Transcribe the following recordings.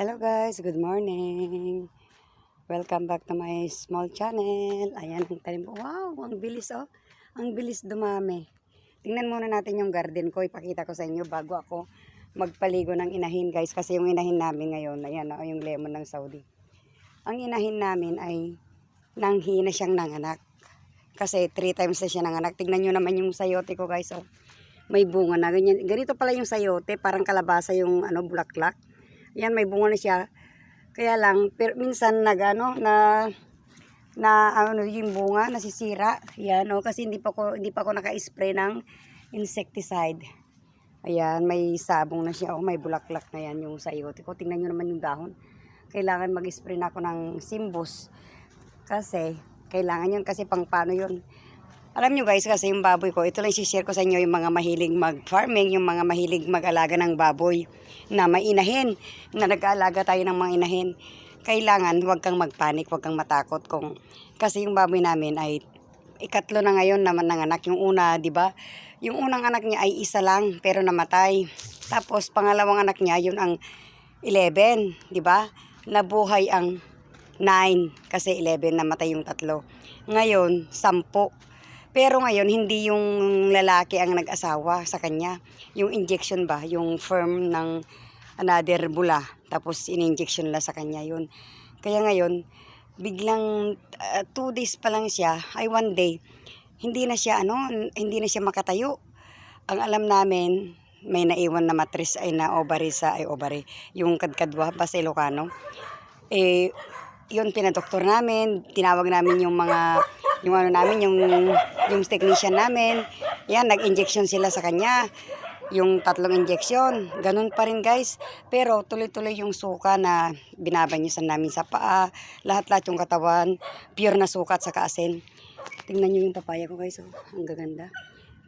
Hello guys, good morning. Welcome back to my small channel. Ayan ang tanim. Wow, ang bilis oh. Ang bilis dumami. Tingnan muna natin yung garden ko. Ipakita ko sa inyo bago ako magpaligo ng inahin guys. Kasi yung inahin namin ngayon, ayan oh, yung lemon ng Saudi. Ang inahin namin ay nanghi na siyang nanganak. Kasi three times na siya nanganak. Tingnan nyo naman yung sayote ko guys oh. May bunga na ganyan. Ganito pala yung sayote, parang kalabasa yung ano bulaklak. Yan, may bunga na siya. Kaya lang, pero minsan nag, ano, na, na, ano, yung bunga, nasisira. Yan, oh, kasi hindi pa ko, hindi pa ako naka-spray ng insecticide. Ayan, may sabong na siya. Oh, may bulaklak na yan yung sayote ko. Tingnan nyo naman yung dahon. Kailangan mag-spray na ako ng simbos. Kasi, kailangan yun kasi pang paano yun. Alam nyo guys, kasi yung baboy ko, ito lang share ko sa inyo yung mga mahilig mag-farming, yung mga mahilig mag-alaga ng baboy na may inahin, na nag-aalaga tayo ng mga inahin. Kailangan huwag kang magpanik, huwag kang matakot kung kasi yung baboy namin ay ikatlo na ngayon naman ng anak. Yung una, di ba? Yung unang anak niya ay isa lang pero namatay. Tapos pangalawang anak niya, yun ang 11, di ba? Nabuhay ang 9 kasi 11 namatay yung tatlo. Ngayon, 10. Pero ngayon, hindi yung lalaki ang nag-asawa sa kanya. Yung injection ba, yung firm ng another bula. Tapos in-injection lang sa kanya yun. Kaya ngayon, biglang uh, two days pa lang siya, ay one day, hindi na siya ano, hindi na siya makatayo. Ang alam namin, may naiwan na matris ay na ovary sa ay ovary, yung kadkadwa pa sa Ilocano. Eh, yun pinadoktor namin, tinawag namin yung mga yung ano namin, yung yung technician namin. Yan, nag-injection sila sa kanya. Yung tatlong injection. Ganun pa rin guys. Pero tuloy-tuloy yung suka na binabanyasan namin sa paa. Lahat-lahat yung katawan. Pure na suka at saka asin. Tingnan nyo yung papaya ko guys. Oh. Ang gaganda.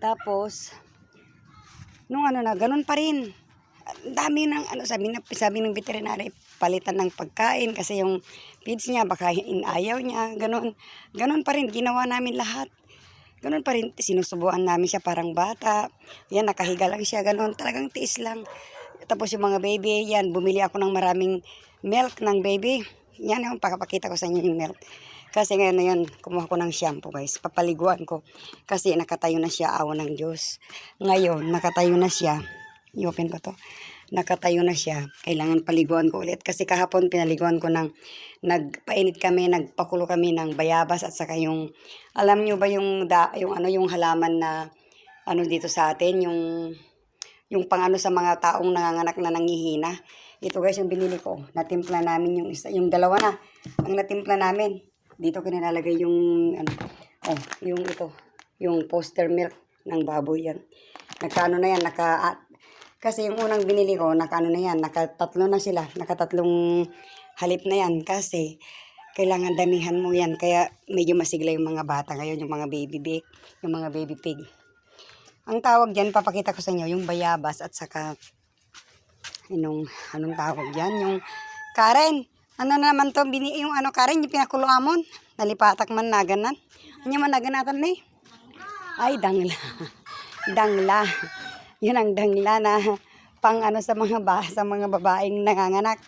Tapos, nung ano na, ganun pa rin. Ang dami ng, ano, sabi, na, sabi ng veterinary, palitan ng pagkain kasi yung feeds niya, baka inayaw niya, ganun. Ganun pa rin, ginawa namin lahat. Ganun pa rin, sinusubuan namin siya parang bata. Yan, nakahiga lang siya, ganun. Talagang tiis lang. Tapos yung mga baby, yan, bumili ako ng maraming milk ng baby. Yan yung pakapakita ko sa inyo yung milk. Kasi ngayon na yun, kumuha ko ng shampoo guys. Papaliguan ko. Kasi nakatayo na siya, awa ng Diyos. Ngayon, nakatayo na siya. I-open ko to nakatayo na siya, kailangan paliguan ko ulit. Kasi kahapon pinaliguan ko ng, nagpainit kami, nagpakulo kami ng bayabas at saka yung, alam nyo ba yung, da, yung ano, yung halaman na, ano dito sa atin, yung, yung pangano sa mga taong nanganganak na nangihina. Ito guys, yung binili ko. Natimpla namin yung isa, yung dalawa na. Ang natimpla namin. Dito kinilalagay yung, ano, oh, yung ito, yung poster milk ng baboy yan. Nagkano na yan, naka, kasi yung unang binili ko, nakaano na yan, nakatatlo na sila, nakatatlong halip na yan. Kasi kailangan damihan mo yan. Kaya medyo masigla yung mga bata ngayon, yung mga baby bake, yung mga baby pig. Ang tawag dyan, papakita ko sa inyo, yung bayabas at saka, anong, anong tawag dyan, yung Karen, ano naman to, bini, yung ano Karen, yung pinakulo amon, nalipatak man naganan. Ano man naganatan na eh? Ay, dangla. dangla. Yun ang dangla na pang ano sa mga ba, sa mga babaeng nanganganak.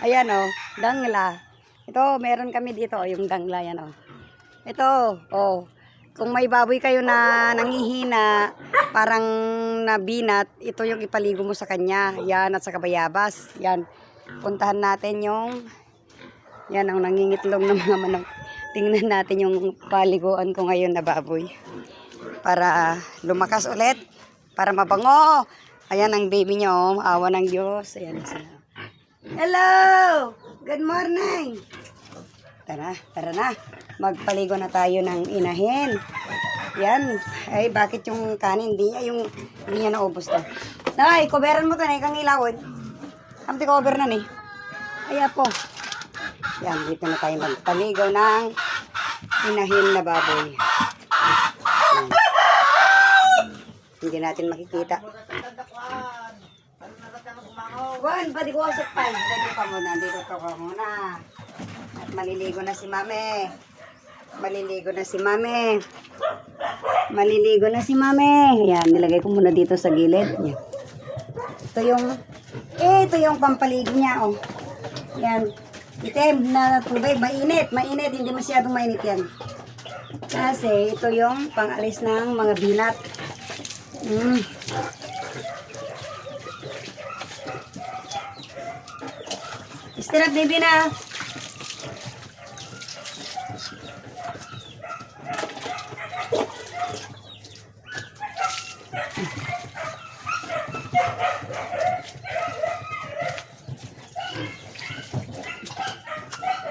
Ayan oh, dangla. Ito, meron kami dito, oh, yung dangla yan oh. Ito, oh. Kung may baboy kayo na nangihina, parang nabinat, ito yung ipaligo mo sa kanya. Yan, at sa kabayabas. Yan. Puntahan natin yung, yan ang nangingitlong ng mga manok. Tingnan natin yung paliguan ko ngayon na baboy. Para lumakas ulit para mabango. Ayan ang baby niya, oh. Awa ng Diyos. Ayan sila. Hello! Good morning! Tara, tara na. Magpaligo na tayo ng inahin. Yan. Ay, bakit yung kanin? Hindi niya, yung, hindi niya naubos to. Nay, coveran mo to na ikang ilawon. Kamti cover na ni. Ay, po. Yan, dito na tayo magpaligo ng inahin na baboy. Yan. Hindi natin makikita. Juan, pwede ko sa pan. Dito ka muna, dito ka muna. At maliligo na si mame. Maliligo na si mame. Maliligo na si mame. Yan, nilagay ko muna dito sa gilid. Yan. Ito yung, eh, ito yung pampaligo niya, oh. Yan. Itim na tubig. Mainit. Mainit. Hindi masyadong mainit yan. Kasi ito yung pangalis ng mga binat. Mm. Istirap, baby na.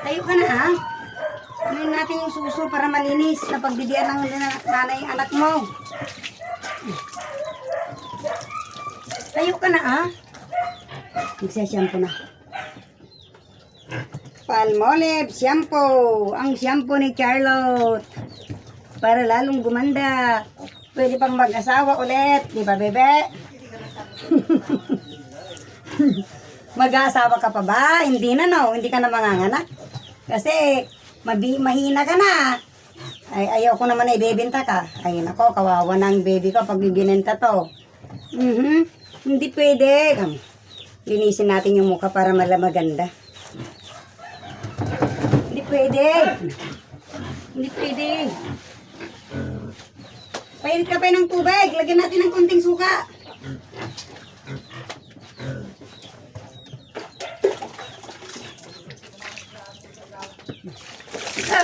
Tayo ka na ha. Ano natin yung suso para malinis na pagdidian ng nana- nanay anak mo. Tayo ka na ha. Magsashampoo na. Palmolive shampoo. Ang shampoo ni Charlotte. Para lalong gumanda. Pwede pang mag-asawa ulit. Di ba, bebe? Mag-aasawa ka pa ba? Hindi na, no? Hindi ka na manganganak. Kasi, mabi mahina ka na. Ay, ayaw ko naman na ibebenta ka. Ay, nako, kawawa na ang baby ko pag bibinenta to. Mhm. Hindi pwede. Linisin natin yung mukha para mala maganda. Hindi pwede. Hindi pwede. Painit ka pa ng tubig. Lagyan natin ng konting suka.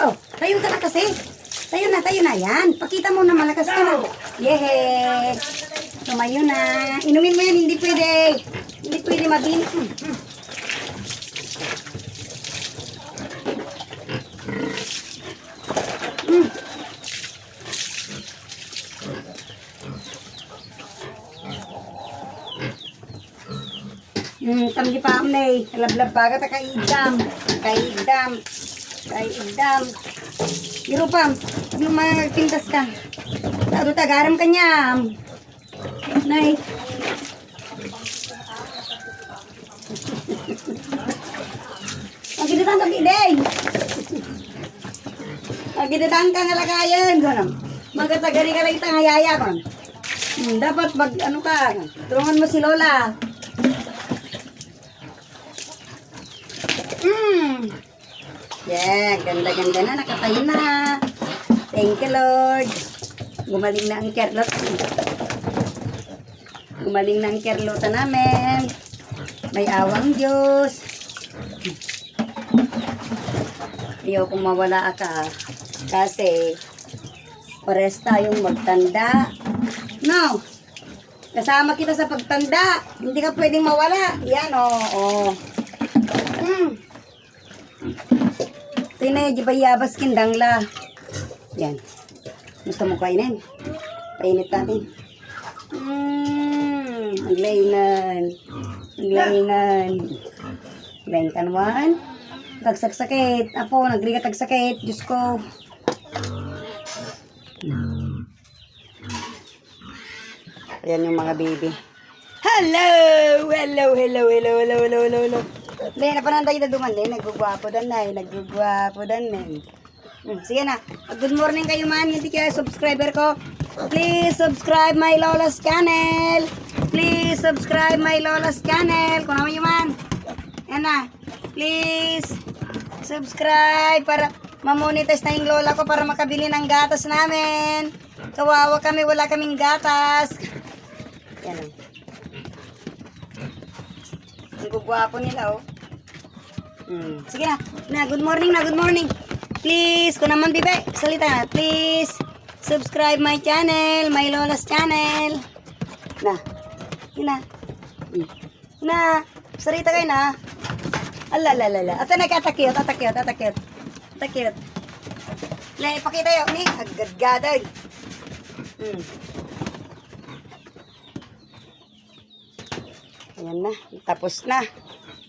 Oh, tayo ka na kasi. Tayo na, tayo na yan. Pakita mo na malakas ka na. Yehe. Tumayo na. Inumin mo yan, hindi pwede. Hindi pwede mabin. Hmm, hmm. Hmm. Hmm, tamdi pa am nay. Lablab pa ka. Kaidam. Biro pam. Yung mga pintas ka. Tado tagaram ka niya. Nay. Ang ginitang ka biday. Ang ginitang ka nga lagayan. Ganun. Magkatagari ka lang itang hayaya ko. Hmm, dapat mag ano ka. Tulungan mo si Lola. Hmm. Yeah, ganda-ganda na. Nakatayo na. Thank you, Lord. Gumaling na ang kerlot. Gumaling ang kerlota namin. May awang Diyos. Ayaw kong mawala ka. Kasi, pares tayong magtanda. No. Kasama kita sa pagtanda. Hindi ka pwedeng mawala. Yan, oo. Oh, oh. Hmm. Tinay, di ba yabas kindangla? Yan. Gusto mo kainin? Painit natin. Mmm. Ang lainan. Ang lainan. Lain ka naman. Tagsakit. Apo, nagligat tagsakit. Diyos ko. Ayan yung mga baby. Hello! Hello, hello, hello, hello, hello, hello, hello. Hindi, napananday na duman din. Nagugwapo dan na. Nagugwapo dan eh. Hmm, sige na. Good morning kayo man. Hindi kayo subscriber ko. Please subscribe my Lola's channel. Please subscribe my Lola's channel. Kung naman yung man. Yan na. Please subscribe para mamonetize na yung lola ko para makabili ng gatas namin. Kawawa kami, wala kaming gatas. Yan o. Ang gugwapo nila, oh. Hmm. Sige na. Na, good morning na, good morning. Please, kung naman bibe, salita na. Please, subscribe my channel, my Lola's channel. Na. Yun na. Hmm. Na. Sarita kayo na. Ala, ala, ala, ala. Ate, nagkatakyot, atakyot, atakyot. Atakyot. Na, ipakita yun. Ni, agad-gadag. Hmm. Ayan na, tapos na.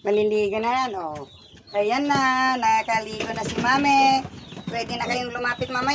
Maliligo na yan, oh. Ayan na, nakakaligo na si mame. Pwede na kayong lumapit mamaya.